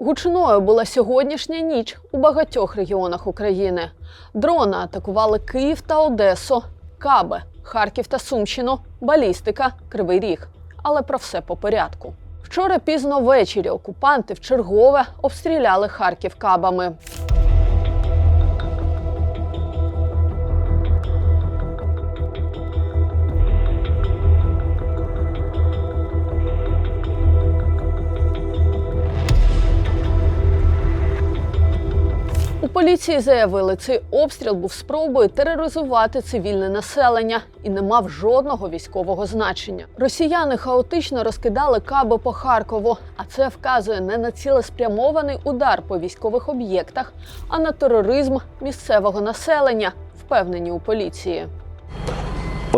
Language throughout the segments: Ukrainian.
Гучною була сьогоднішня ніч у багатьох регіонах України. Дрони атакували Київ та Одесу, Каби, Харків та Сумщину, балістика, Кривий Ріг. Але про все по порядку. Вчора пізно ввечері окупанти вчергове обстріляли Харків кабами. Поліції заявили, цей обстріл був спробою тероризувати цивільне населення і не мав жодного військового значення. Росіяни хаотично розкидали каби по Харкову, а це вказує не на цілеспрямований удар по військових об'єктах, а на тероризм місцевого населення, впевнені у поліції.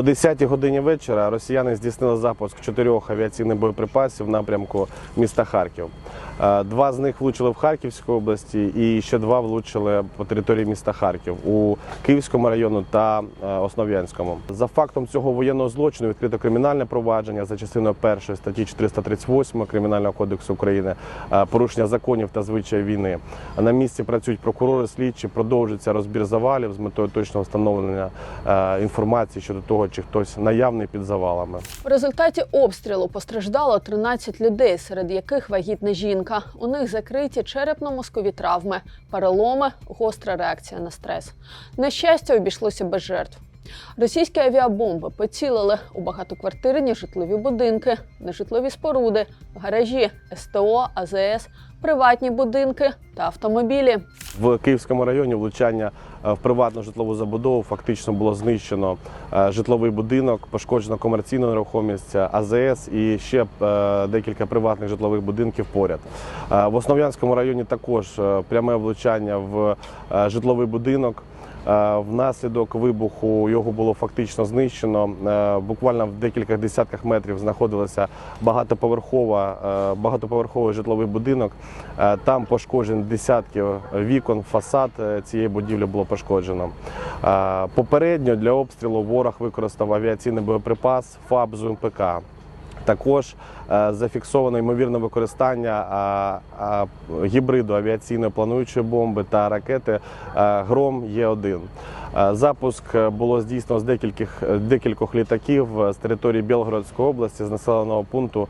О 10 годині вечора росіяни здійснили запуск чотирьох авіаційних боєприпасів в напрямку міста Харків. Е, Два з них влучили в Харківській області, і ще два влучили по території міста Харків у Київському району та е, Основ'янському. За фактом цього воєнного злочину відкрито кримінальне провадження за частиною першої статті 438 Кримінального кодексу України е, порушення законів та звичаїв війни. На місці працюють прокурори, слідчі, продовжується розбір завалів з метою точного встановлення інформації щодо того, чи хтось наявний під завалами. В результаті обстрілу постраждало 13 людей, серед яких вагітна жінка. У них закриті черепно-мозкові травми, переломи, гостра реакція на стрес. На щастя, обійшлося без жертв. Російські авіабомби поцілили у багатоквартирні житлові будинки, нежитлові споруди, гаражі, СТО, АЗС, приватні будинки та автомобілі. В Київському районі влучання е, в приватну житлову забудову фактично було знищено е, житловий будинок, пошкоджено комерційну нерухомість, е, АЗС і ще декілька приватних житлових будинків поряд. В Основ'янському районі також пряме влучання в житловий будинок. Внаслідок вибуху його було фактично знищено. Буквально в декілька десятках метрів знаходилася багатоповерхова, багатоповерховий житловий будинок. Е, Там пошкоджені десятки вікон, фасад е, цієї будівлі було пошкоджено. Е, Попередньо для обстрілу ворог використав авіаційний боєприпас ФАБ з УМПК. Також зафіксовано ймовірне використання гібриду авіаційної плануючої бомби та ракети Гром Є1. Е, Запуск було здійснено з декількох, декількох літаків з території Білгородської області з населеного пункту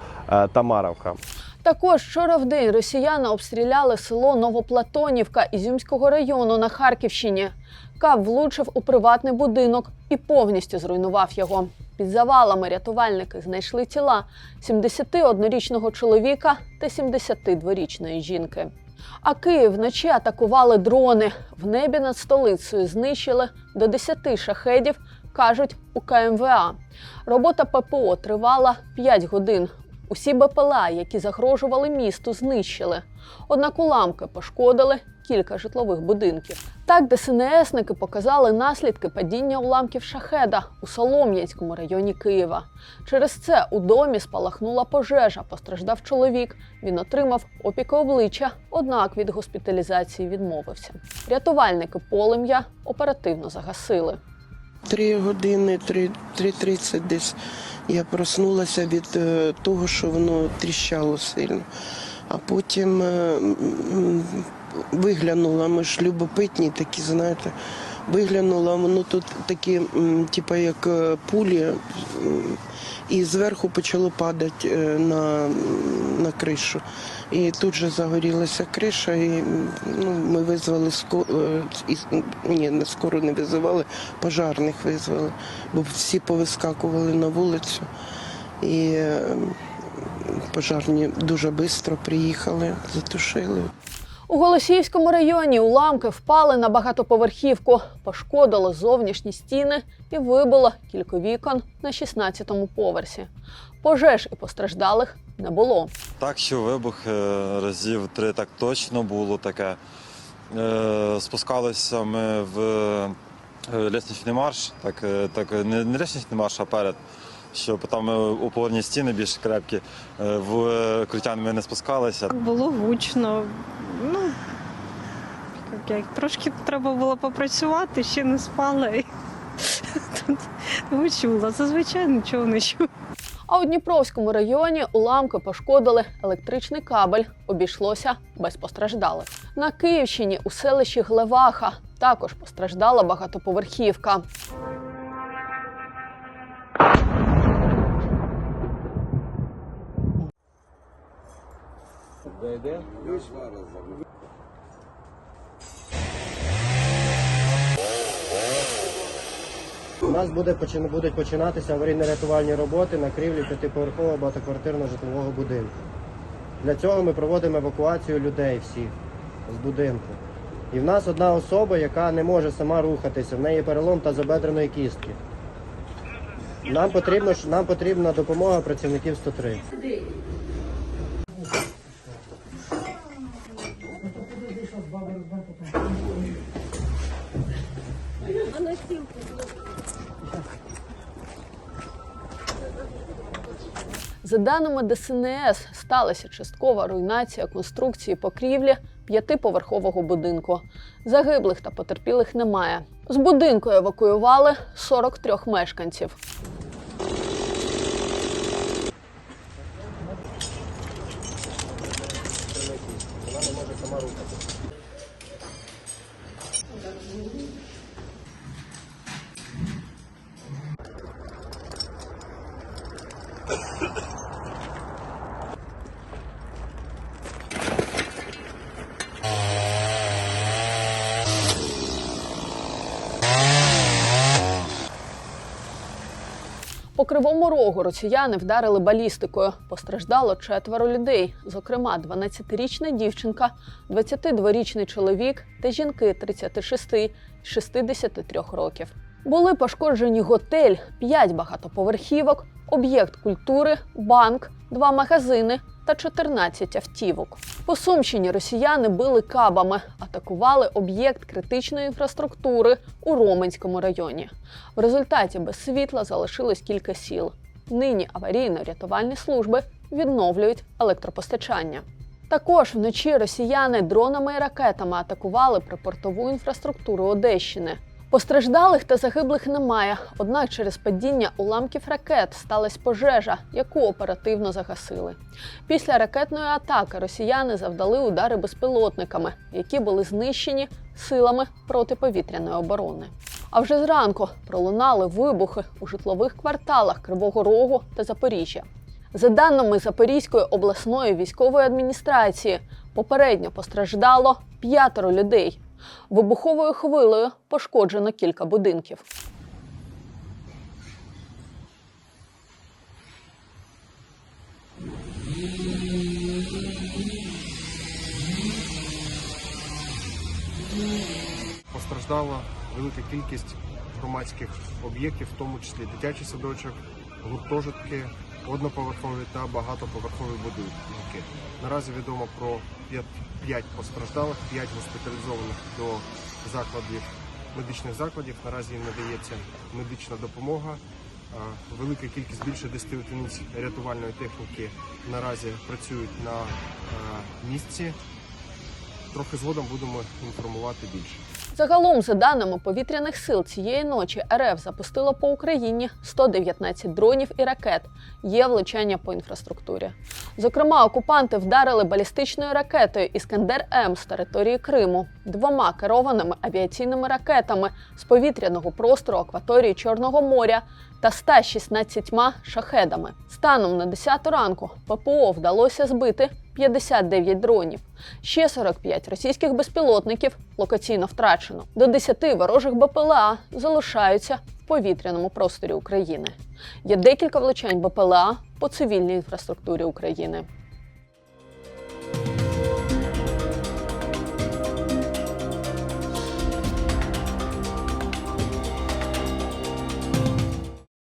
Тамаровка. Також вчора в день росіяни обстріляли село Новоплатонівка Ізюмського району на Харківщині. Кап влучив у приватний будинок і повністю зруйнував його. Під завалами рятувальники знайшли тіла 71-річного чоловіка та 72-річної жінки. А Київ вночі атакували дрони. В небі над столицею знищили до 10 шахедів, кажуть у КМВА. Робота ППО тривала 5 годин. Усі БПЛА, які загрожували місту, знищили. Однак уламки пошкодили кілька житлових будинків. Так ДСНСники показали наслідки падіння уламків шахеда у Солом'янському районі Києва. Через це у домі спалахнула пожежа. Постраждав чоловік. Він отримав опіки обличчя, однак від госпіталізації відмовився. Рятувальники полум'я оперативно загасили. Три години, три- 3.30 десь я проснулася від е, того, що воно тріщало сильно. А потім е, виглянула, ми ж любопитні такі, знаєте, виглянула, воно тут такі, типу як е, пулі, і зверху почало падати е, на, на кришу. І тут же загорілася криша, і ну, ми визвали ско... е, ні, не скоро не визивали, пожарних визвали, бо всі повискакували на вулицю. І пожарні дуже швидко приїхали, затушили. У Голосіївському районі уламки впали на багатоповерхівку, пошкодило зовнішні стіни і вибило кілька вікон на 16-му поверсі. Пожеж і постраждалих не було. Так, що вибух е, разів три так точно було таке. Е, Спускалися ми в е, лестничний марш, так, так не, не лестничний марш, а перед. Щоб там опорні стіни більш крепкі. В крутян ми не спускалися. Було гучно. Ну, як, трошки треба було попрацювати, ще не спала. і Тому чула. Зазвичай нічого не чула. А у Дніпровському районі уламки пошкодили електричний кабель. Обійшлося без постраждалих. На Київщині у селищі Глеваха також постраждала багатоповерхівка. У нас буде почин- будуть починатися аварійно-рятувальні роботи на крівлі п'ятиповерхового багатоквартирного житлового будинку. Для цього ми проводимо евакуацію людей всіх з будинку. І в нас одна особа, яка не може сама рухатися, в неї перелом та забедреної кістки. Нам потрібно, ж- нам потрібна допомога працівників 103. За даними ДСНС, сталася часткова руйнація конструкції покрівлі п'ятиповерхового будинку. Загиблих та потерпілих немає. З будинку евакуювали 43 мешканців. Кривому рогу росіяни вдарили балістикою. Постраждало четверо людей, зокрема, 12-річна дівчинка, 22-річний чоловік та жінки 36 і 63 років. Були пошкоджені готель, 5 багатоповерхівок, об'єкт культури, банк, два магазини та 14 автівок. По Сумщині росіяни били кабами, атакували об'єкт критичної інфраструктури у Роменському районі. В результаті без світла залишилось кілька сіл. Нині аварійно-рятувальні служби відновлюють електропостачання. Також вночі росіяни дронами і ракетами атакували припортову інфраструктуру Одещини. Постраждалих та загиблих немає. Однак через падіння уламків ракет сталася пожежа, яку оперативно загасили. Після ракетної атаки росіяни завдали удари безпілотниками, які були знищені силами протиповітряної оборони. А вже зранку пролунали вибухи у житлових кварталах Кривого Рогу та Запоріжжя. За даними Запорізької обласної військової адміністрації, попередньо постраждало п'ятеро людей. Вибуховою хвилею пошкоджено кілька будинків. Постраждала велика кількість громадських об'єктів, в тому числі дитячий садочок, гуртожитки, одноповерхові та багатоповерхові будинки. Наразі відомо про 5 постраждалих, 5 госпіталізованих до закладів медичних закладів. Наразі їм надається медична допомога. Велика кількість більше 10 одиниць рятувальної техніки наразі працюють на місці. Трохи згодом будемо інформувати більше. Загалом, за даними повітряних сил, цієї ночі РФ запустила по Україні 119 дронів і ракет. Є влучання по інфраструктурі. Зокрема, окупанти вдарили балістичною ракетою Іскандер М з території Криму, двома керованими авіаційними ракетами з повітряного простору акваторії Чорного моря та 116 шахедами. Станом на 10 ранку ППО вдалося збити 59 дронів. Ще 45 російських безпілотників локаційно втрачено. До 10 ворожих БПЛА залишаються повітряному просторі України. Є декілька влучань БПЛА по цивільній інфраструктурі України.